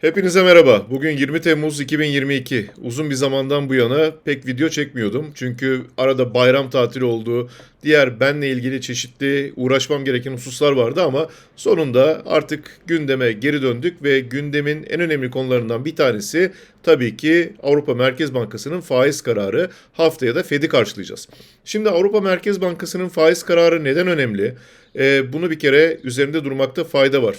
Hepinize merhaba. Bugün 20 Temmuz 2022. Uzun bir zamandan bu yana pek video çekmiyordum. Çünkü arada bayram tatili oldu. Diğer benle ilgili çeşitli uğraşmam gereken hususlar vardı ama sonunda artık gündeme geri döndük ve gündemin en önemli konularından bir tanesi tabii ki Avrupa Merkez Bankası'nın faiz kararı. Haftaya da Fed'i karşılayacağız. Şimdi Avrupa Merkez Bankası'nın faiz kararı neden önemli? Ee, bunu bir kere üzerinde durmakta fayda var.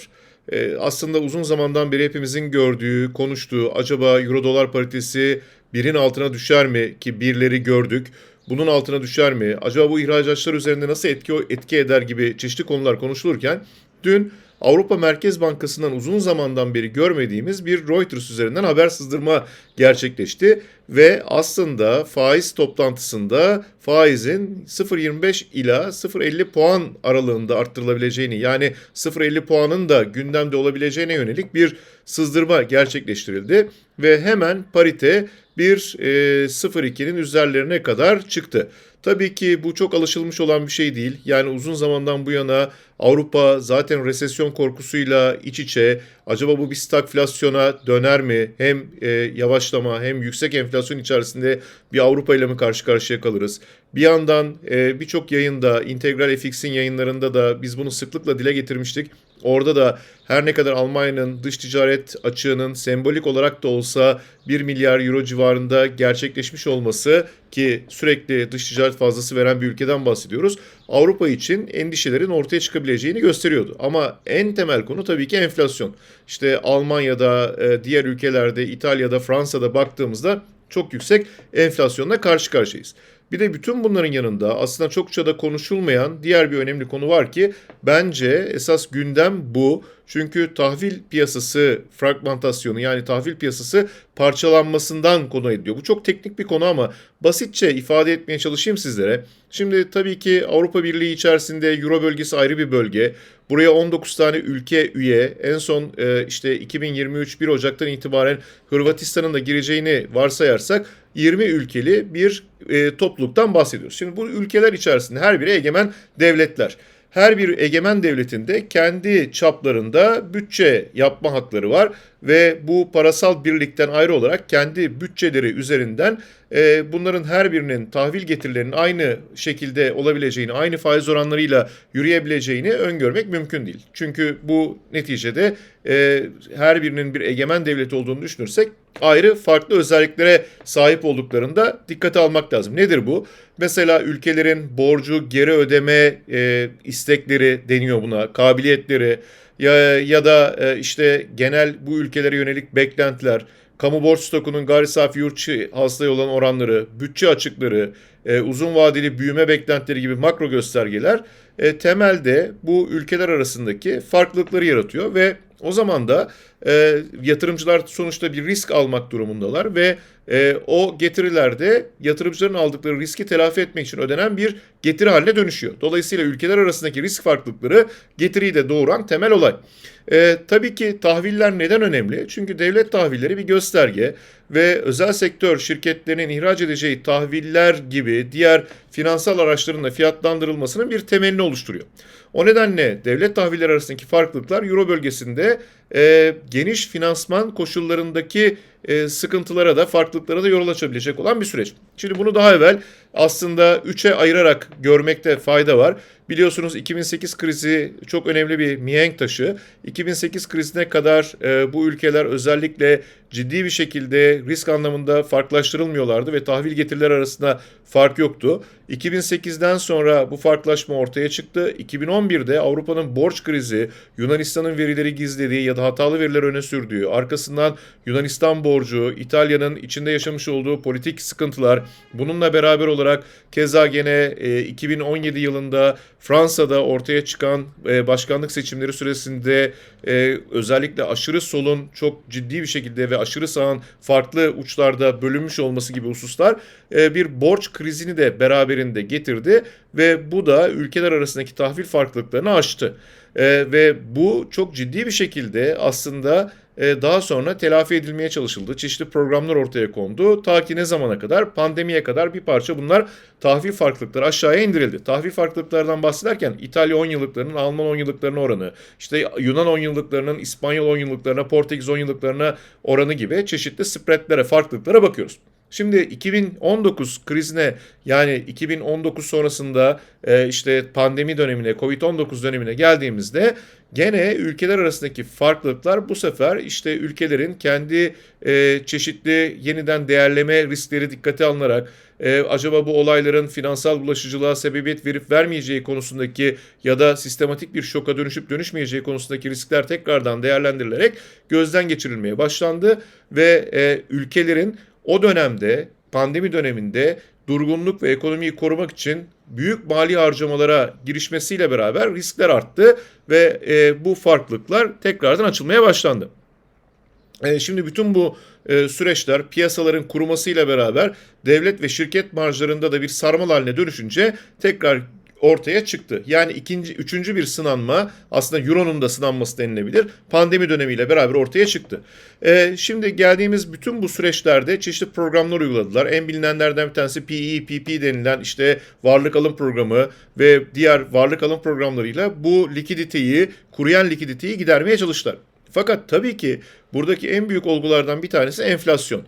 Ee, aslında uzun zamandan beri hepimizin gördüğü, konuştuğu acaba euro dolar paritesi birin altına düşer mi ki birleri gördük. Bunun altına düşer mi? Acaba bu ihracatçılar üzerinde nasıl etki etki eder gibi çeşitli konular konuşulurken dün Avrupa Merkez Bankası'ndan uzun zamandan beri görmediğimiz bir Reuters üzerinden haber sızdırma gerçekleşti ve aslında faiz toplantısında faizin 0.25 ila 0.50 puan aralığında arttırılabileceğini yani 0.50 puanın da gündemde olabileceğine yönelik bir sızdırma gerçekleştirildi ve hemen parite bir e, 0.2'nin üzerlerine kadar çıktı. Tabii ki bu çok alışılmış olan bir şey değil. Yani uzun zamandan bu yana Avrupa zaten resesyon korkusuyla iç içe. Acaba bu bir stagflasyona döner mi? Hem e, yavaşlama hem yüksek enflasyon içerisinde bir Avrupa ile mi karşı karşıya kalırız? Bir yandan e, birçok yayında, Integral FX'in yayınlarında da biz bunu sıklıkla dile getirmiştik. Orada da her ne kadar Almanya'nın dış ticaret açığının sembolik olarak da olsa 1 milyar euro civarında gerçekleşmiş olması ki sürekli dış ticaret fazlası veren bir ülkeden bahsediyoruz. Avrupa için endişelerin ortaya çıkabileceğini gösteriyordu. Ama en temel konu tabii ki enflasyon. İşte Almanya'da, e, diğer ülkelerde, İtalya'da, Fransa'da baktığımızda çok yüksek enflasyonla karşı karşıyayız. Bir de bütün bunların yanında aslında çokça da konuşulmayan diğer bir önemli konu var ki bence esas gündem bu. Çünkü tahvil piyasası fragmentasyonu yani tahvil piyasası parçalanmasından konu ediliyor. Bu çok teknik bir konu ama basitçe ifade etmeye çalışayım sizlere. Şimdi tabii ki Avrupa Birliği içerisinde Euro bölgesi ayrı bir bölge. Buraya 19 tane ülke üye. En son e, işte 2023 1 Ocak'tan itibaren Hırvatistan'ın da gireceğini varsayarsak 20 ülkeli bir e, topluluktan bahsediyoruz. Şimdi bu ülkeler içerisinde her biri egemen devletler. Her bir egemen devletinde kendi çaplarında bütçe yapma hakları var ve bu parasal birlikten ayrı olarak kendi bütçeleri üzerinden e, bunların her birinin tahvil getirilerinin aynı şekilde olabileceğini, aynı faiz oranlarıyla yürüyebileceğini öngörmek mümkün değil. Çünkü bu neticede e, her birinin bir egemen devlet olduğunu düşünürsek ayrı farklı özelliklere sahip olduklarında dikkate almak lazım. Nedir bu? Mesela ülkelerin borcu geri ödeme e, istekleri deniyor buna, kabiliyetleri ya, ya da e, işte genel bu ülkelere yönelik beklentiler, kamu borç stokunun gayri safi yurt içi hasılaya olan oranları, bütçe açıkları, e, uzun vadeli büyüme beklentileri gibi makro göstergeler e, temelde bu ülkeler arasındaki farklılıkları yaratıyor ve o zaman da e, yatırımcılar sonuçta bir risk almak durumundalar ve e, o getirilerde yatırımcıların aldıkları riski telafi etmek için ödenen bir getiri haline dönüşüyor. Dolayısıyla ülkeler arasındaki risk farklılıkları getiriyi de doğuran temel olay. E, tabii ki tahviller neden önemli? Çünkü devlet tahvilleri bir gösterge ve özel sektör şirketlerinin ihraç edeceği tahviller gibi diğer finansal araçların da fiyatlandırılmasının bir temelini oluşturuyor. O nedenle devlet tahvilleri arasındaki farklılıklar Euro bölgesinde e, geniş finansman koşullarındaki e, sıkıntılara da farklılıklara da yol açabilecek olan bir süreç. Şimdi bunu daha evvel aslında 3'e ayırarak görmekte fayda var. Biliyorsunuz 2008 krizi çok önemli bir mihenk taşı. 2008 krizine kadar e, bu ülkeler özellikle ciddi bir şekilde risk anlamında farklılaştırılmıyorlardı ve tahvil getiriler arasında fark yoktu. 2008'den sonra bu farklılaşma ortaya çıktı. 2011'de Avrupa'nın borç krizi, Yunanistan'ın verileri gizlediği ya da hatalı veriler öne sürdüğü, arkasından Yunanistan borcu, İtalya'nın içinde yaşamış olduğu politik sıkıntılar, bununla beraber olarak keza gene e, 2017 yılında Fransa'da ortaya çıkan e, başkanlık seçimleri süresinde e, özellikle aşırı solun çok ciddi bir şekilde ve aşırı sağın farklı uçlarda bölünmüş olması gibi hususlar e, bir borç krizini de beraberinde getirdi ve bu da ülkeler arasındaki tahvil farklılıklarını aştı. E, ve bu çok ciddi bir şekilde aslında daha sonra telafi edilmeye çalışıldı. Çeşitli programlar ortaya kondu. Ta ki ne zamana kadar? Pandemiye kadar bir parça bunlar tahvil farklılıkları aşağıya indirildi. Tahvil farklılıklardan bahsederken İtalya 10 yıllıklarının Alman 10 yıllıklarının oranı, işte Yunan 10 yıllıklarının İspanyol 10 yıllıklarına, Portekiz 10 yıllıklarına oranı gibi çeşitli spreadlere, farklılıklara bakıyoruz. Şimdi 2019 krizine yani 2019 sonrasında e, işte pandemi dönemine, Covid-19 dönemine geldiğimizde gene ülkeler arasındaki farklılıklar bu sefer işte ülkelerin kendi e, çeşitli yeniden değerleme riskleri dikkate alınarak e, acaba bu olayların finansal bulaşıcılığa sebebiyet verip vermeyeceği konusundaki ya da sistematik bir şoka dönüşüp dönüşmeyeceği konusundaki riskler tekrardan değerlendirilerek gözden geçirilmeye başlandı ve e, ülkelerin o dönemde pandemi döneminde durgunluk ve ekonomiyi korumak için büyük mali harcamalara girişmesiyle beraber riskler arttı ve e, bu farklılıklar tekrardan açılmaya başlandı. E, şimdi bütün bu e, süreçler piyasaların kurumasıyla beraber devlet ve şirket marjlarında da bir sarmal haline dönüşünce tekrar ortaya çıktı. Yani ikinci, üçüncü bir sınanma aslında Euro'nun da sınanması denilebilir. Pandemi dönemiyle beraber ortaya çıktı. Ee, şimdi geldiğimiz bütün bu süreçlerde çeşitli programlar uyguladılar. En bilinenlerden bir tanesi PEPP denilen işte varlık alım programı ve diğer varlık alım programlarıyla bu likiditeyi, kuruyan likiditeyi gidermeye çalıştılar. Fakat tabii ki buradaki en büyük olgulardan bir tanesi enflasyon.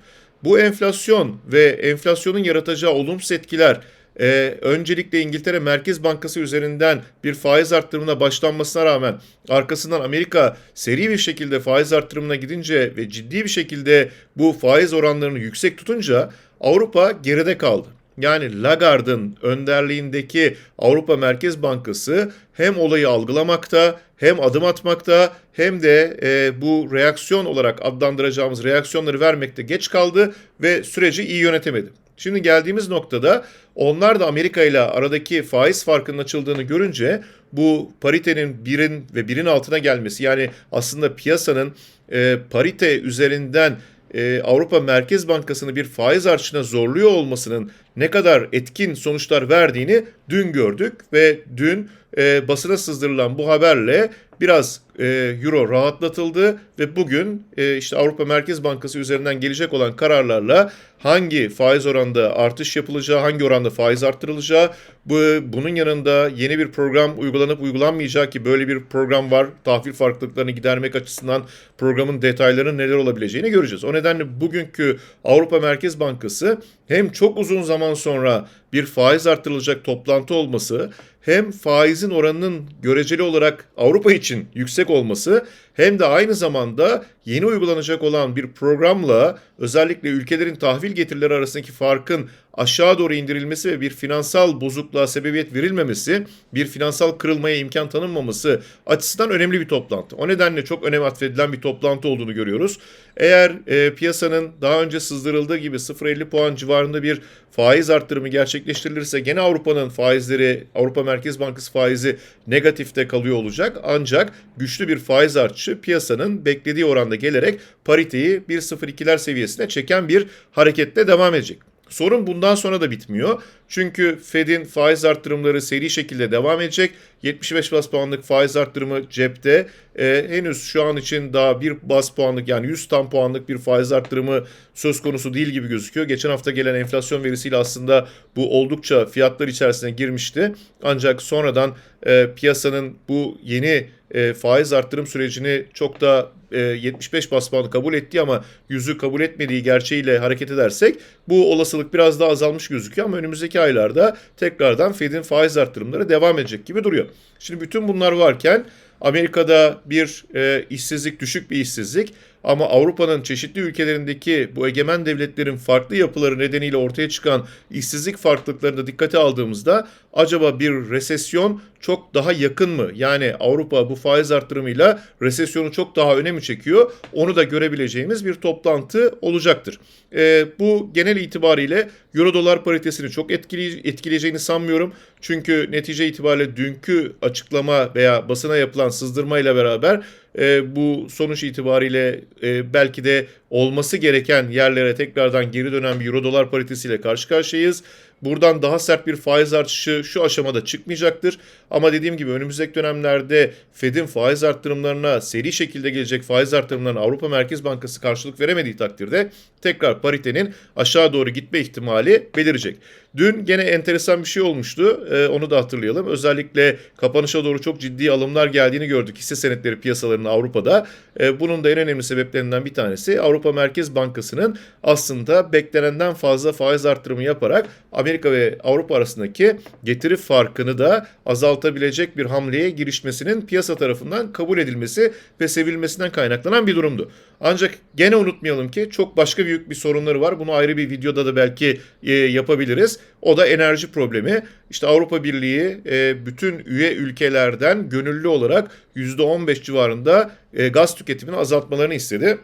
Bu enflasyon ve enflasyonun yaratacağı olumsuz etkiler ee, öncelikle İngiltere Merkez Bankası üzerinden bir faiz arttırımına başlanmasına rağmen arkasından Amerika seri bir şekilde faiz arttırımına gidince ve ciddi bir şekilde bu faiz oranlarını yüksek tutunca Avrupa geride kaldı. Yani Lagarde'ın önderliğindeki Avrupa Merkez Bankası hem olayı algılamakta, hem adım atmakta, hem de e, bu reaksiyon olarak adlandıracağımız reaksiyonları vermekte geç kaldı ve süreci iyi yönetemedi. Şimdi geldiğimiz noktada onlar da Amerika ile aradaki faiz farkının açıldığını görünce bu paritenin birin ve birin altına gelmesi yani aslında piyasanın e, parite üzerinden e, Avrupa Merkez Bankası'nı bir faiz artışına zorluyor olmasının ne kadar etkin sonuçlar verdiğini dün gördük ve dün e, basına sızdırılan bu haberle biraz e, euro rahatlatıldı ve bugün e, işte Avrupa Merkez Bankası üzerinden gelecek olan kararlarla hangi faiz oranında artış yapılacağı, hangi oranda faiz arttırılacağı, bu bunun yanında yeni bir program uygulanıp uygulanmayacağı ki böyle bir program var. Tahvil farklılıklarını gidermek açısından programın detaylarının neler olabileceğini göreceğiz. O nedenle bugünkü Avrupa Merkez Bankası hem çok uzun zaman sonra bir faiz arttırılacak toplantı olması hem faizin oranının göreceli olarak Avrupa için yüksek olması hem de aynı zamanda yeni uygulanacak olan bir programla özellikle ülkelerin tahvil getirileri arasındaki farkın aşağı doğru indirilmesi ve bir finansal bozukluğa sebebiyet verilmemesi, bir finansal kırılmaya imkan tanınmaması açısından önemli bir toplantı. O nedenle çok önem atfedilen bir toplantı olduğunu görüyoruz. Eğer e, piyasanın daha önce sızdırıldığı gibi 0.50 puan civarında bir faiz arttırımı gerçekleştirilirse gene Avrupa'nın faizleri, Avrupa Merkez Bankası faizi negatifte kalıyor olacak. Ancak güçlü bir faiz artışı piyasanın beklediği oranda gelerek pariteyi 1.02'ler seviyesine çeken bir hareketle devam edecek. Sorun bundan sonra da bitmiyor. Çünkü Fed'in faiz arttırımları seri şekilde devam edecek. 75 bas puanlık faiz arttırımı cepte. Ee, henüz şu an için daha bir bas puanlık yani 100 tam puanlık bir faiz arttırımı söz konusu değil gibi gözüküyor. Geçen hafta gelen enflasyon verisiyle aslında bu oldukça fiyatlar içerisine girmişti. Ancak sonradan e, piyasanın bu yeni e, faiz arttırım sürecini çok da e, 75 bas puanı kabul ettiği ama yüzü kabul etmediği gerçeğiyle hareket edersek bu olasılık biraz daha azalmış gözüküyor ama önümüzdeki aylarda tekrardan Fed'in faiz arttırımları devam edecek gibi duruyor. Şimdi bütün bunlar varken Amerika'da bir e, işsizlik, düşük bir işsizlik ama Avrupa'nın çeşitli ülkelerindeki bu egemen devletlerin farklı yapıları nedeniyle ortaya çıkan işsizlik farklılıklarını da dikkate aldığımızda acaba bir resesyon çok daha yakın mı? Yani Avrupa bu faiz arttırımıyla resesyonu çok daha öne mi çekiyor? Onu da görebileceğimiz bir toplantı olacaktır. E, bu genel itibariyle Euro dolar paritesini çok etkili, etkileyeceğini sanmıyorum. Çünkü netice itibariyle dünkü açıklama veya basına yapılan sızdırma ile beraber e, bu sonuç itibariyle e, belki de olması gereken yerlere tekrardan geri dönen bir euro dolar paritesiyle karşı karşıyayız. Buradan daha sert bir faiz artışı şu aşamada çıkmayacaktır. Ama dediğim gibi önümüzdeki dönemlerde Fed'in faiz arttırımlarına seri şekilde gelecek faiz arttırımlarına Avrupa Merkez Bankası karşılık veremediği takdirde tekrar paritenin aşağı doğru gitme ihtimali belirecek. Dün gene enteresan bir şey olmuştu. Ee, onu da hatırlayalım. Özellikle kapanışa doğru çok ciddi alımlar geldiğini gördük hisse senetleri piyasalarının Avrupa'da. Ee, bunun da en önemli sebeplerinden bir tanesi Avrupa Merkez Bankası'nın aslında beklenenden fazla faiz arttırımı yaparak Amerika ve Avrupa arasındaki getiri farkını da azaltabilecek bir hamleye girişmesinin piyasa tarafından kabul edilmesi ve sevilmesinden kaynaklanan bir durumdu. Ancak gene unutmayalım ki çok başka büyük bir sorunları var. Bunu ayrı bir videoda da belki e, yapabiliriz. O da enerji problemi. İşte Avrupa Birliği e, bütün üye ülkelerden gönüllü olarak %15 civarında e, gaz tüketimini azaltmalarını istedi.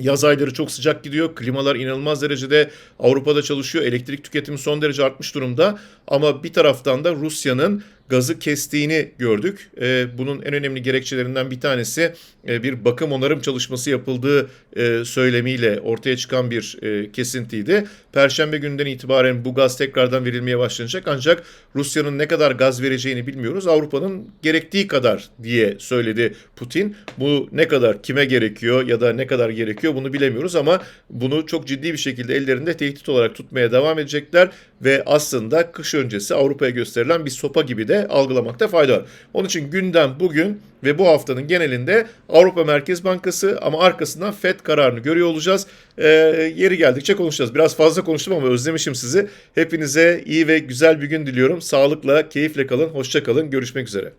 Yaz ayları çok sıcak gidiyor. Klimalar inanılmaz derecede Avrupa'da çalışıyor. Elektrik tüketimi son derece artmış durumda. Ama bir taraftan da Rusya'nın gazı kestiğini gördük. Ee, bunun en önemli gerekçelerinden bir tanesi e, bir bakım onarım çalışması yapıldığı e, söylemiyle ortaya çıkan bir e, kesintiydi. Perşembe günden itibaren bu gaz tekrardan verilmeye başlanacak ancak Rusya'nın ne kadar gaz vereceğini bilmiyoruz. Avrupa'nın gerektiği kadar diye söyledi Putin. Bu ne kadar kime gerekiyor ya da ne kadar gerekiyor bunu bilemiyoruz ama bunu çok ciddi bir şekilde ellerinde tehdit olarak tutmaya devam edecekler ve aslında kış öncesi Avrupa'ya gösterilen bir sopa gibi de algılamakta fayda var. Onun için gündem bugün ve bu haftanın genelinde Avrupa Merkez Bankası ama arkasından FED kararını görüyor olacağız. Ee, yeri geldikçe konuşacağız. Biraz fazla konuştum ama özlemişim sizi. Hepinize iyi ve güzel bir gün diliyorum. Sağlıkla, keyifle kalın, hoşça kalın. Görüşmek üzere.